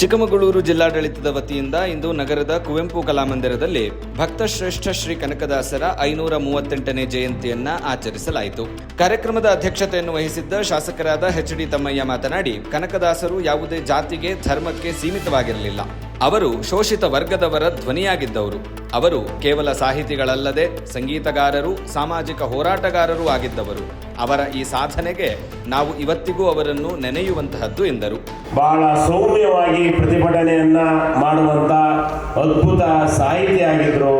ಚಿಕ್ಕಮಗಳೂರು ಜಿಲ್ಲಾಡಳಿತದ ವತಿಯಿಂದ ಇಂದು ನಗರದ ಕುವೆಂಪು ಕಲಾಮಂದಿರದಲ್ಲಿ ಭಕ್ತಶ್ರೇಷ್ಠ ಶ್ರೀ ಕನಕದಾಸರ ಐನೂರ ಮೂವತ್ತೆಂಟನೇ ಜಯಂತಿಯನ್ನ ಆಚರಿಸಲಾಯಿತು. ಕಾರ್ಯಕ್ರಮದ ಅಧ್ಯಕ್ಷತೆಯನ್ನು ವಹಿಸಿದ್ದ ಶಾಸಕರಾದ ಎಚ್ ಡಿ ತಮ್ಮಯ್ಯ ಮಾತನಾಡಿ, ಕನಕದಾಸರು ಯಾವುದೇ ಜಾತಿಗೆ, ಧರ್ಮಕ್ಕೆ ಸೀಮಿತವಾಗಿರಲಿಲ್ಲ. ಅವರು ಶೋಷಿತ ವರ್ಗದವರ ಧ್ವನಿಯಾಗಿದ್ದವರು. ಅವರು ಕೇವಲ ಸಾಹಿತಿಗಳಲ್ಲದೆ ಸಂಗೀತಗಾರರು, ಸಾಮಾಜಿಕ ಹೋರಾಟಗಾರರೂ ಆಗಿದ್ದವರು. ಅವರ ಈ ಸಾಧನೆಗೆ ನಾವು ಇವತ್ತಿಗೂ ಅವರನ್ನು ನೆನೆಯುವಂತಹದ್ದು ಎಂದರು. ಬಹಳ ಸೌಮ್ಯವಾಗಿ ಪ್ರತಿಭಟನೆಯನ್ನ ಮಾಡುವಂತ ಅದ್ಭುತ ಸಾಹಿತಿ ಆಗಿದ್ರು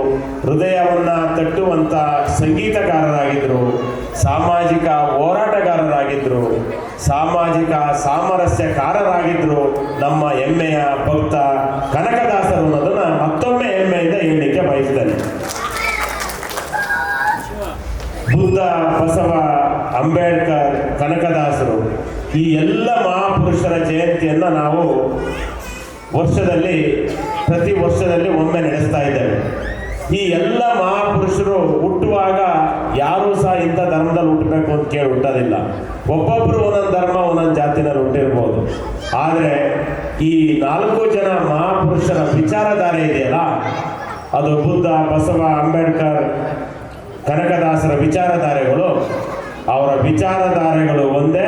ಹೃದಯವನ್ನ ತಟ್ಟುವಂತ ಸಂಗೀತಗಾರರಾಗಿದ್ರು ಸಾಮಾಜಿಕ ಹೋರಾಟಗಾರರಾಗಿದ್ರು ಸಾಮಾಜಿಕ ಸಾಮರಸ್ಯಕಾರರಾಗಿದ್ರು ನಮ್ಮ ಹೆಮ್ಮೆಯ ಭಕ್ತ ಕನಕದಾಸರು ಅನ್ನೋದನ್ನು ಮತ್ತೊಮ್ಮೆ ಹೆಮ್ಮೆಯಿಂದ ಹೇಳಲಿಕ್ಕೆ ಬಯಸ್ತಾರೆ ಬುದ್ಧ, ಬಸವ, ಅಂಬೇಡ್ಕರ್, ಕನಕದಾಸರು ಈ ಎಲ್ಲ ಮಹಾಪುರುಷರ ಜಯಂತಿಯನ್ನು ನಾವು ವರ್ಷದಲ್ಲಿ ಪ್ರತಿ ವರ್ಷದಲ್ಲಿ ಒಮ್ಮೆ ನಡೆಸ್ತಾ ಇದ್ದೇವೆ. ಈ ಎಲ್ಲ ಮಹಾಪುರುಷರು ಹುಟ್ಟುವಾಗ ಯಾರೂ ಸಹ ಇಂಥ ಧರ್ಮದಲ್ಲಿ ಹುಟ್ಟಬೇಕು ಅಂತ ಕೇಳಿ ಹುಟ್ಟೋದಿಲ್ಲ. ಒಬ್ಬೊಬ್ಬರು ಒಂದೊಂದು ಧರ್ಮ, ಒಂದೊಂದು ಜಾತಿನಲ್ಲಿ ಹುಟ್ಟಿರ್ಬೋದು. ಆದರೆ ಈ ನಾಲ್ಕು ಜನ ಮಹಾಪುರುಷರ ವಿಚಾರಧಾರೆ ಇದೆಯಲ್ಲ, ಅದು ಬುದ್ಧ, ಬಸವ, ಅಂಬೇಡ್ಕರ್, ಕನಕದಾಸರ ವಿಚಾರಧಾರೆಗಳು. ಅವರ ವಿಚಾರಧಾರೆಗಳು ಒಂದೇ.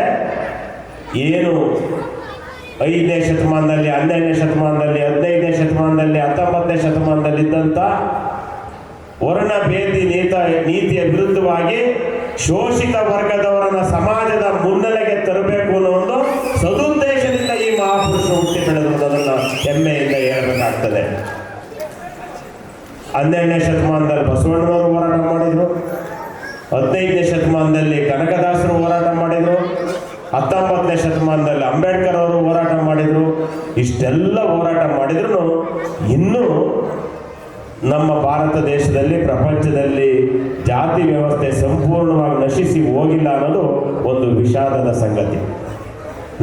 ಏನು ಐದನೇ ಶತಮಾನದಲ್ಲಿ, ಹನ್ನೆರಡನೇ ಶತಮಾನದಲ್ಲಿ, ಹದಿನೈದನೇ ಶತಮಾನದಲ್ಲಿ, ಹತ್ತೊಂಬತ್ತನೇ ಶತಮಾನದಲ್ಲಿ ಇದ್ದಂಥ ವರ್ಣ ಭೇದಿ ನೀತ ನೀತಿಯ ವಿರುದ್ಧವಾಗಿ ಶೋಷಿತ ವರ್ಗದವರನ್ನ ಸಮಾಜದ ಮುನ್ನೆಲೆಗೆ ತರಬೇಕು ಅನ್ನೋ ಒಂದು ಸದುದ್ದೇಶದಿಂದ ಈ ಮಹಾಪುರುಷ ಹುಟ್ಟಿ ಬೆಳೆದಿರುವುದನ್ನ ಹೆಮ್ಮೆಯಿಂದ ಹೇಳಬೇಕಾಗ್ತದೆ. ಹನ್ನೆರಡನೇ ಶತಮಾನದಲ್ಲಿ ಬಸವಣ್ಣನವರು ಹೋರಾಟ ಮಾಡಿದರು. ಹದಿನೈದನೇ ಶತಮಾನದಲ್ಲಿ ಕನಕದಾಸರು ಹೋರಾಟ ಮಾಡಿದರು. ಹತ್ತೊಂಬತ್ತನೇ ಶತಮಾನದಲ್ಲಿ ಅಂಬೇಡ್ಕರ್ ಅವರು ಹೋರಾಟ ಮಾಡಿದರು. ಇಷ್ಟೆಲ್ಲ ಹೋರಾಟ ಮಾಡಿದ್ರು. ಇನ್ನೂ ನಮ್ಮ ಭಾರತ ದೇಶದಲ್ಲಿ, ಪ್ರಪಂಚದಲ್ಲಿ ಜಾತಿ ವ್ಯವಸ್ಥೆ ಸಂಪೂರ್ಣವಾಗಿ ನಶಿಸಿ ಹೋಗಿಲ್ಲ ಅನ್ನೋದು ಒಂದು ವಿಷಾದದ ಸಂಗತಿ.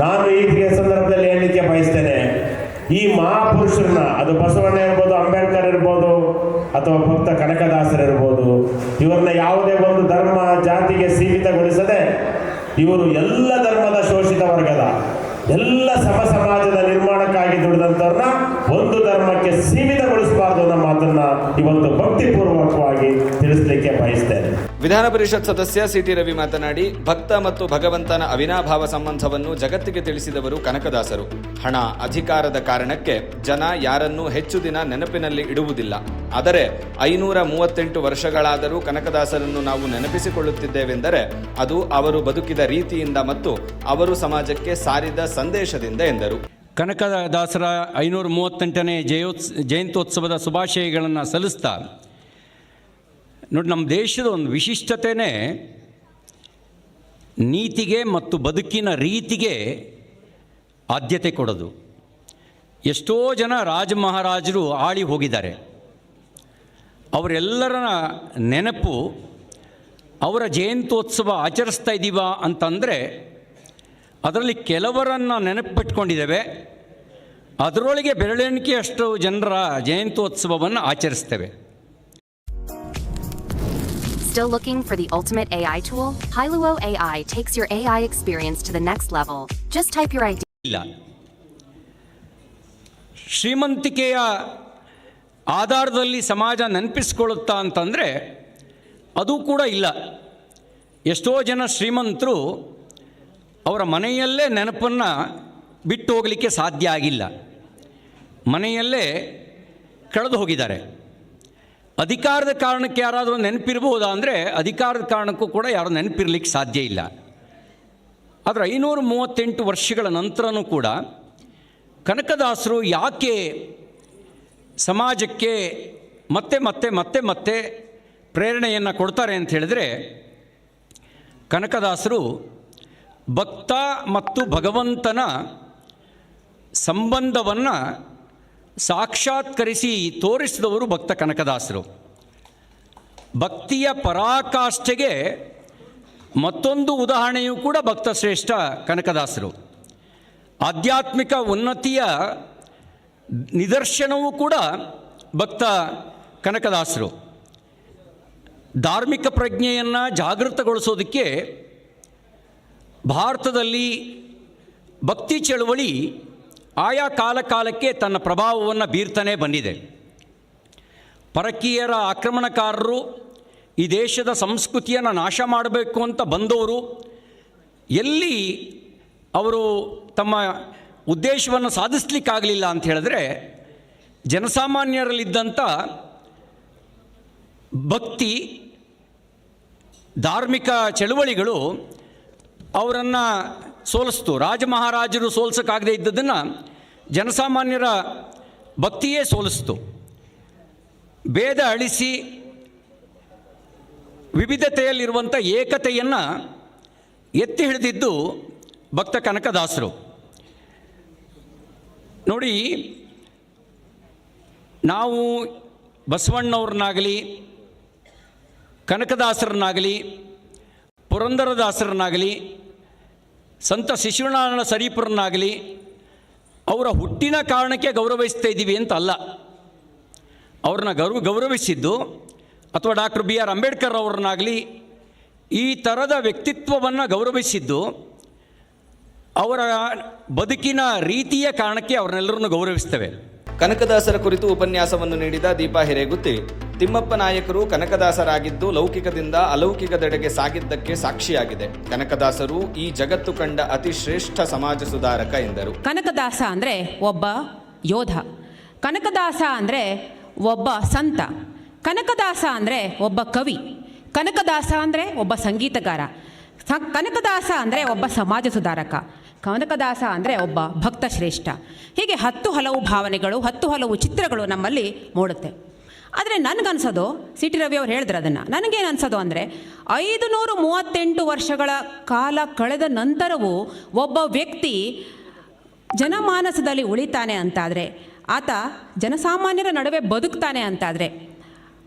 ನಾನು ಈ ಸಂದರ್ಭದಲ್ಲಿ ಹೇಳಲಿಕ್ಕೆ ಬಯಸ್ತೇನೆ, ಈ ಮಹಾಪುರುಷರನ್ನ, ಅದು ಬಸವಣ್ಣ ಇರ್ಬೋದು, ಅಂಬೇಡ್ಕರ್ ಇರ್ಬೋದು, ಅಥವಾ ಭಕ್ತ ಕನಕದಾಸರಿರ್ಬೋದು ಇವ್ರನ್ನ ಯಾವುದೇ ಒಂದು ಧರ್ಮ, ಜಾತಿಗೆ ಸೀಮಿತಗೊಳಿಸದೆ ಇವರು ಎಲ್ಲ ಧರ್ಮದ ಶೋಷಿತ ವರ್ಗದ ಎಲ್ಲ ಸಮ ಸಮಾಜದ ನಿರ್ಮಾಣಕ್ಕಾಗಿ ದುಡಿದಂಥವ್ರನ್ನ ಒಂದು ಧರ್ಮಕ್ಕೆ ಸೀಮಿತಗೊಳಿಸಬಾರ್ದು ಅನ್ನೋ ಮಾತನ್ನ ಇವತ್ತು ಭಕ್ತಿಪೂರ್ವಕವಾಗಿ ತಿಳಿಸಲಿಕ್ಕೆ ಬಯಸ್ತೇನೆ. ವಿಧಾನ ಪರಿಷತ್ ಸದಸ್ಯ ಸಿಟಿ ರವಿ ಮಾತನಾಡಿ, ಭಕ್ತ ಮತ್ತು ಭಗವಂತನ ಅವಿನಾಭಾವ ಸಂಬಂಧವನ್ನು ಜಗತ್ತಿಗೆ ತಿಳಿಸಿದವರು ಕನಕದಾಸರು. ಹಣ, ಅಧಿಕಾರದ ಕಾರಣಕ್ಕೆ ಜನ ಯಾರನ್ನೂ ಹೆಚ್ಚು ದಿನ ನೆನಪಿನಲ್ಲಿ ಇಡುವುದಿಲ್ಲ. ಆದರೆ ಐನೂರ ಮೂವತ್ತೆಂಟು ವರ್ಷಗಳಾದರೂ ಕನಕದಾಸರನ್ನು ನಾವು ನೆನಪಿಸಿಕೊಳ್ಳುತ್ತಿದ್ದೇವೆಂದರೆ, ಅದು ಅವರು ಬದುಕಿದ ರೀತಿಯಿಂದ ಮತ್ತು ಅವರು ಸಮಾಜಕ್ಕೆ ಸಾರಿದ ಸಂದೇಶದಿಂದ ಎಂದರು. ಕನಕದಾಸರ ಐನೂರ ಮೂವತ್ತೆಂಟನೇ ಜಯೋತ್ಸ, ಜಯಂತ್ಯೋತ್ಸವದ ಶುಭಾಶಯಗಳನ್ನು ಸಲ್ಲಿಸ್ತಾ, ನೋಡಿ, ನಮ್ಮ ದೇಶದ ಒಂದು ವಿಶಿಷ್ಟತೆಯೇ ನೀತಿಗೆ ಮತ್ತು ಬದುಕಿನ ರೀತಿಗೆ ಆದ್ಯತೆ ಕೊಡೋದು. ಎಷ್ಟೋ ಜನ ರಾಜ ಮಹಾರಾಜರು ಆಳಿ ಹೋಗಿದ್ದಾರೆ. ಅವರೆಲ್ಲರ ನೆನಪು, ಅವರ ಜಯಂತ್ಯೋತ್ಸವ ಆಚರಿಸ್ತಾ ಇದ್ದೀವ ಅಂತಂದರೆ ಅದರಲ್ಲಿ ಕೆಲವರನ್ನು ನೆನಪಿಟ್ಕೊಂಡಿದ್ದೇವೆ ಅದರೊಳಗೆ ಬೆರಳೆಣಿಕೆಯಷ್ಟು ಜನರ ಜಯಂತ್ಯೋತ್ಸವವನ್ನು ಆಚರಿಸ್ತೇವೆ Still looking for the ultimate AI tool? Hiluo AI takes your AI experience to the next level. Just type your idea. ಇಲ್ಲ ಶ್ರೀಮಂತಿಕೆಯ ಆಧಾರದಲ್ಲಿ ಸಮಾಜ ನೆನಪಿಸ್ಕೊಳ್ಳುತ್ತಾ ಅಂತಂದರೆ ಅದು ಕೂಡ ಇಲ್ಲ ಎಷ್ಟೋ ಜನ ಶ್ರೀಮಂತರು ಅವರ ಮನೆಯಲ್ಲೇ ನೆನಪನ್ನು ಬಿಟ್ಟು ಹೋಗಲಿಕ್ಕೆ ಸಾಧ್ಯ ಆಗಿಲ್ಲ. ಮನೆಯಲ್ಲೇ ಕಳೆದು ಹೋಗಿದ್ದಾರೆ. ಅಧಿಕಾರದ ಕಾರಣಕ್ಕೆ ಯಾರಾದರೂ ನೆನಪಿರ್ಬೋದಾ ಅಂದರೆ ಅಧಿಕಾರದ ಕಾರಣಕ್ಕೂ ಕೂಡ ಯಾರು ನೆನಪಿರ್ಲಿಕ್ಕೆ ಸಾಧ್ಯ ಇಲ್ಲ. ಆದರೆ ಐನೂರ ಮೂವತ್ತೆಂಟು ವರ್ಷಗಳ ನಂತರನೂ ಕೂಡ ಕನಕದಾಸರು ಯಾಕೆ ಸಮಾಜಕ್ಕೆ ಮತ್ತೆ ಮತ್ತೆ ಮತ್ತೆ ಮತ್ತೆ ಪ್ರೇರಣೆಯನ್ನು ಕೊಡ್ತಾರೆ ಅಂತ ಹೇಳಿದ್ರೆ ಕನಕದಾಸರು ಭಕ್ತ ಮತ್ತು ಭಗವಂತನ ಸಂಬಂಧವನ್ನು ಸಾಕ್ಷಾತ್ಕರಿಸಿ ತೋರಿಸಿದವರು ಭಕ್ತ ಕನಕದಾಸರು. ಭಕ್ತಿಯ ಪರಾಕಾಷ್ಠೆಗೆ ಮತ್ತೊಂದು ಉದಾಹರಣೆಯೂ ಕೂಡ ಭಕ್ತ ಶ್ರೇಷ್ಠ ಕನಕದಾಸರು. ಆಧ್ಯಾತ್ಮಿಕ ಉನ್ನತಿಯ ನಿದರ್ಶನವೂ ಕೂಡ ಭಕ್ತ ಕನಕದಾಸರು. ಧಾರ್ಮಿಕ ಪ್ರಜ್ಞೆಯನ್ನು ಜಾಗೃತಗೊಳಿಸೋದಕ್ಕೆ ಭಾರತದಲ್ಲಿ ಭಕ್ತಿ ಚಳುವಳಿ ಆಯಾ ಕಾಲ ಕಾಲಕ್ಕೆ ತನ್ನ ಪ್ರಭಾವವನ್ನು ಬೀರ್ತಾನೆ ಬಂದಿದೆ. ಪರಕೀಯರ ಆಕ್ರಮಣಕಾರರು ಈ ದೇಶದ ಸಂಸ್ಕೃತಿಯನ್ನು ನಾಶ ಮಾಡಬೇಕು ಅಂತ ಬಂದವರು, ಎಲ್ಲಿ ಅವರು ತಮ್ಮ ಉದ್ದೇಶವನ್ನು ಸಾಧಿಸ್ಲಿಕ್ಕಾಗಲಿಲ್ಲ ಅಂತ ಹೇಳಿದ್ರೆ, ಜನಸಾಮಾನ್ಯರಲ್ಲಿದ್ದಂಥ ಭಕ್ತಿ, ಧಾರ್ಮಿಕ ಚಳುವಳಿಗಳು ಅವರನ್ನು ಸೋಲಿಸ್ತು. ರಾಜ ಮಹಾರಾಜರು ಸೋಲ್ಸೋಕ್ಕಾಗದೇ ಇದ್ದದನ್ನು ಜನಸಾಮಾನ್ಯರ ಭಕ್ತಿಯೇ ಸೋಲಿಸ್ತು. ಭೇದ ಅಳಿಸಿ ವಿವಿಧತೆಯಲ್ಲಿರುವಂಥ ಏಕತೆಯನ್ನು ಎತ್ತಿ ಹಿಡಿದಿದ್ದು ಭಕ್ತ ಕನಕದಾಸರು. ನೋಡಿ, ನಾವು ಬಸವಣ್ಣವ್ರನ್ನಾಗಲಿ, ಕನಕದಾಸರನ್ನಾಗಲಿ ಪುರಂದರದಾಸರನ್ನಾಗಲಿ, ಸಂತ ಶಿಶುನಾರಾಯಣ ಸರೀಪುರನ್ನಾಗಲಿ, ಅವರ ಹುಟ್ಟಿನ ಕಾರಣಕ್ಕೆ ಗೌರವಿಸ್ತಾ ಇದ್ದೀವಿ ಅಂತ ಅಲ್ಲ. ಅವ್ರನ್ನ ಗೌರವ ಗೌರವಿಸಿದ್ದು, ಅಥವಾ ಡಾಕ್ಟರ್ ಬಿ ಆರ್ ಅಂಬೇಡ್ಕರ್ ಅವ್ರನ್ನಾಗಲಿ ಈ ಥರದ ವ್ಯಕ್ತಿತ್ವವನ್ನು ಗೌರವಿಸಿದ್ದು, ಅವರ ಬದುಕಿನ ರೀತಿಯ ಕಾರಣಕ್ಕೆ ಅವ್ರನ್ನೆಲ್ಲರನ್ನು ಗೌರವಿಸ್ತೇವೆ. ಕನಕದಾಸರ ಕುರಿತು ಉಪನ್ಯಾಸವನ್ನು ನೀಡಿದ ದೀಪಾ ಹಿರೇಗುತ್ತಿ. ತಿಮ್ಮಪ್ಪ ನಾಯಕರು ಕನಕದಾಸರಾಗಿದ್ದು ಲೌಕಿಕದಿಂದ ಅಲೌಕಿಕದೆಡೆಗೆ ಸಾಗಿದ್ದಕ್ಕೆ ಸಾಕ್ಷಿಯಾಗಿದೆ. ಕನಕದಾಸರು ಈ ಜಗತ್ತು ಕಂಡ ಅತಿ ಶ್ರೇಷ್ಠ ಸಮಾಜ ಸುಧಾರಕ ಎಂದರು. ಕನಕದಾಸ ಅಂದರೆ ಒಬ್ಬ ಯೋಧ. ಕನಕದಾಸ ಅಂದರೆ ಒಬ್ಬ ಸಂತ. ಕನಕದಾಸ ಅಂದರೆ ಒಬ್ಬ ಕವಿ. ಕನಕದಾಸ ಅಂದರೆ ಒಬ್ಬ ಸಂಗೀತಗಾರ. ಕನಕದಾಸ ಅಂದರೆ ಒಬ್ಬ ಸಮಾಜ ಸುಧಾರಕ. ಕನಕದಾಸ ಅಂದರೆ ಒಬ್ಬ ಭಕ್ತ ಶ್ರೇಷ್ಠ. ಹೀಗೆ ಹತ್ತು ಹಲವು ಭಾವನೆಗಳು, ಹತ್ತು ಹಲವು ಚಿತ್ರಗಳು ನಮ್ಮಲ್ಲಿ ಮೂಡುತ್ತೆ. ಆದರೆ ನನಗನ್ಸೋದು ಸಿ ಟಿ ರವಿ ಅವ್ರು ಹೇಳಿದ್ರು ಅದನ್ನು. ನನಗೇನು ಅನ್ಸೋದು ಅಂದರೆ ಐದು ನೂರು ಮೂವತ್ತೆಂಟು ವರ್ಷಗಳ ಕಾಲ ಕಳೆದ ನಂತರವೂ ಒಬ್ಬ ವ್ಯಕ್ತಿ ಜನಮಾನಸದಲ್ಲಿ ಉಳಿತಾನೆ ಅಂತಾದರೆ, ಆತ ಜನಸಾಮಾನ್ಯರ ನಡುವೆ ಬದುಕ್ತಾನೆ ಅಂತಾದರೆ,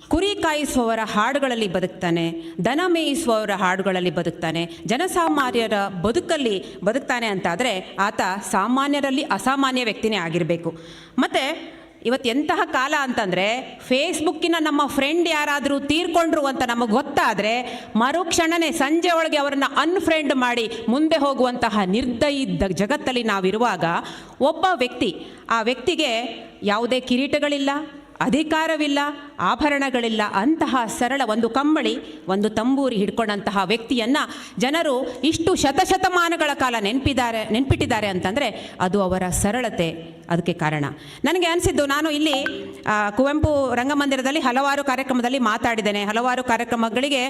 ಕುರಿ ಕಾಯಿಸುವವರ ಹಾಡುಗಳಲ್ಲಿ ಬದುಕ್ತಾನೆ, ದನ ಮೇಯಿಸುವವರ ಹಾಡುಗಳಲ್ಲಿ ಬದುಕ್ತಾನೆ, ಜನಸಾಮಾನ್ಯರ ಬದುಕಲ್ಲಿ ಬದುಕ್ತಾನೆ ಅಂತಾದರೆ ಆತ ಸಾಮಾನ್ಯರಲ್ಲಿ ಅಸಾಮಾನ್ಯ ವ್ಯಕ್ತಿನೇ ಆಗಿರಬೇಕು. ಮತ್ತು ಇವತ್ತು ಎಂತಹ ಕಾಲ ಅಂತಂದರೆ ಫೇಸ್ಬುಕ್ಕಿನ ನಮ್ಮ ಫ್ರೆಂಡ್ ಯಾರಾದರೂ ತೀರ್ಕೊಂಡ್ರು ಅಂತ ನಮಗೆ ಗೊತ್ತಾದರೆ ಮರುಕ್ಷಣನೇ ಸಂಜೆ ಒಳಗೆ ಅವರನ್ನು ಅನ್ಫ್ರೆಂಡ್ ಮಾಡಿ ಮುಂದೆ ಹೋಗುವಂತಹ ನಿರ್ದಯ ಜಗತ್ತಲ್ಲಿ ನಾವಿರುವಾಗ ಒಬ್ಬ ವ್ಯಕ್ತಿ, ಆ ವ್ಯಕ್ತಿಗೆ ಯಾವುದೇ ಕಿರೀಟಗಳಿಲ್ಲ, ಅಧಿಕಾರವಿಲ್ಲ ಆಭರಣಗಳಿಲ್ಲ, ಅಂತಹ ಸರಳ ಒಂದು ಕಂಬಳಿ, ಒಂದು ತಂಬೂರಿ ಹಿಡ್ಕೊಂಡಂತಹ ವ್ಯಕ್ತಿಯನ್ನು ಜನರು ಇಷ್ಟು ಶತಶತಮಾನಗಳ ಕಾಲ ನೆನಪಿದ್ದಾರೆ, ನೆನ್ಪಿಟ್ಟಿದ್ದಾರೆ ಅಂತಂದರೆ ಅದು ಅವರ ಸರಳತೆ. ಅದಕ್ಕೆ ಕಾರಣ. ನನಗೆ ಅನಿಸಿದ್ದು ನಾನು ಇಲ್ಲಿ ಕುವೆಂಪು ರಂಗಮಂದಿರದಲ್ಲಿ ಹಲವಾರು ಕಾರ್ಯಕ್ರಮದಲ್ಲಿ ಮಾತಾಡಿದ್ದೇನೆ. ಹಲವಾರು ಕಾರ್ಯಕ್ರಮಗಳಿಗೆ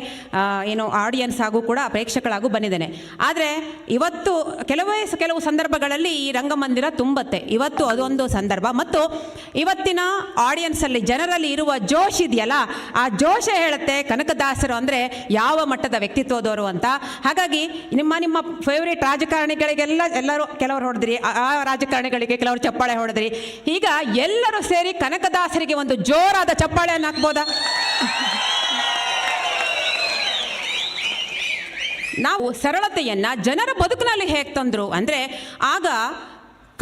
ಏನು ಆಡಿಯನ್ಸ್ ಆಗೂ ಕೂಡ ಪ್ರೇಕ್ಷಕಳಾಗೂ ಬಂದಿದ್ದೇನೆ. ಆದರೆ ಇವತ್ತು ಕೆಲವೇ ಕೆಲವು ಸಂದರ್ಭಗಳಲ್ಲಿ ಈ ರಂಗಮಂದಿರ ತುಂಬತ್ತೆ. ಇವತ್ತು ಅದೊಂದು ಸಂದರ್ಭ. ಮತ್ತು ಇವತ್ತಿನ ಆಡಿಯನ್ಸಲ್ಲಿ ಜನರಲ್ಲಿ ಇರುವ ಜೋಶ್ ಇದೆಯಲ್ಲ? ಆ ಜೋಶ ಹೇಳುತ್ತೆ ಕನಕದಾಸರು ಅಂದರೆ ಯಾವ ಮಟ್ಟದ ವ್ಯಕ್ತಿತ್ವದವರು ಅಂತ. ಹಾಗಾಗಿ ನಿಮ್ಮ ನಿಮ್ಮ ಫೇವ್ರೇಟ್ ರಾಜಕಾರಣಿಗಳಿಗೆಲ್ಲ ಎಲ್ಲರೂ ಕೆಲವರು ಹೊಡೆದ್ರಿ ಆ ರಾಜಕಾರಣಿಗಳಿಗೆ ಕೆಲವರು ಚಪ್ಪಾಳೆ ಹೊಡೆದ್ರಿ. ಈಗ ಎಲ್ಲರೂ ಸೇರಿ ಕನಕದಾಸರಿಗೆ ಒಂದು ಜೋರಾದ ಚಪ್ಪಾಳೆಯನ್ನು ಹಾಕ್ಬೋದಾ? ನಾವು ಸರಳತೆಯನ್ನು ಜನರ ಬದುಕಿನಲ್ಲಿ ಹೇಗೆ ತಂದರು ಅಂದರೆ, ಆಗ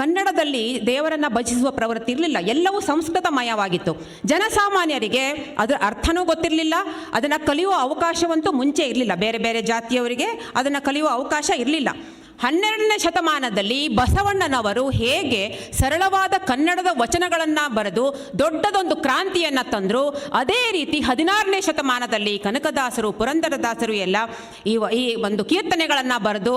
ಕನ್ನಡದಲ್ಲಿ ದೇವರನ್ನ ಭಜಿಸುವ ಪ್ರವೃತ್ತಿ ಇರಲಿಲ್ಲ. ಎಲ್ಲವೂ ಸಂಸ್ಕೃತಮಯವಾಗಿತ್ತು. ಜನಸಾಮಾನ್ಯರಿಗೆ ಅದರ ಅರ್ಥನೂ ಗೊತ್ತಿರಲಿಲ್ಲ. ಅದನ್ನು ಕಲಿಯುವ ಅವಕಾಶವಂತೂ ಮುಂಚೆ ಇರಲಿಲ್ಲ. ಬೇರೆ ಬೇರೆ ಜಾತಿಯವರಿಗೆ ಅದನ್ನು ಕಲಿಯುವ ಅವಕಾಶ ಇರಲಿಲ್ಲ. ಹನ್ನೆರಡನೇ ಶತಮಾನದಲ್ಲಿ ಬಸವಣ್ಣನವರು ಹೇಗೆ ಸರಳವಾದ ಕನ್ನಡದ ವಚನಗಳನ್ನು ಬರೆದು ದೊಡ್ಡದೊಂದು ಕ್ರಾಂತಿಯನ್ನು ತಂದರು, ಅದೇ ರೀತಿ ಹದಿನಾರನೇ ಶತಮಾನದಲ್ಲಿ ಕನಕದಾಸರು, ಪುರಂದರದಾಸರು ಎಲ್ಲ ಈ ಒಂದು ಕೀರ್ತನೆಗಳನ್ನು ಬರೆದು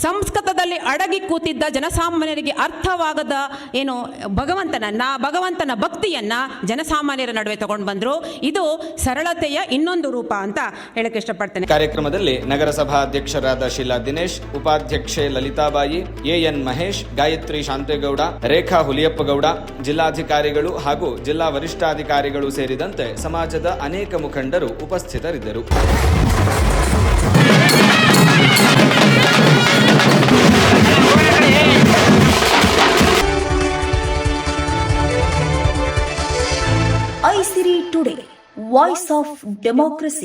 ಸಂಸ್ಕೃತದಲ್ಲಿ ಅಡಗಿ ಕೂತಿದ್ದ ಜನಸಾಮಾನ್ಯರಿಗೆ ಅರ್ಥವಾಗದ ಏನು ಭಗವಂತನನ್ನ, ಭಗವಂತನ ಭಕ್ತಿಯನ್ನ ಜನಸಾಮಾನ್ಯರ ನಡುವೆ ತಗೊಂಡು ಬಂದರು. ಇದು ಸರಳತೆಯ ಇನ್ನೊಂದು ರೂಪ ಅಂತ ಹೇಳಕ್ಕೆ ಇಷ್ಟಪಡ್ತೇನೆ. ಕಾರ್ಯಕ್ರಮದಲ್ಲಿ ನಗರಸಭಾ ಅಧ್ಯಕ್ಷರಾದ ಶೀಲಾ ದಿನೇಶ್, ಉಪಾಧ್ಯಕ್ಷೆ ಲಲಿತಾಬಾಯಿ, ಎಎನ್ ಮಹೇಶ್, ಗಾಯತ್ರಿ ಶಾಂತೇಗೌಡ, ರೇಖಾ ಹುಲಿಯಪ್ಪಗೌಡ, ಜಿಲ್ಲಾಧಿಕಾರಿಗಳು ಹಾಗೂ ಜಿಲ್ಲಾ ವರಿಷ್ಠಾಧಿಕಾರಿಗಳು ಸೇರಿದಂತೆ ಸಮಾಜದ ಅನೇಕ ಮುಖಂಡರು ಉಪಸ್ಥಿತರಿದ್ದರು. Aisiri today, voice of democracy.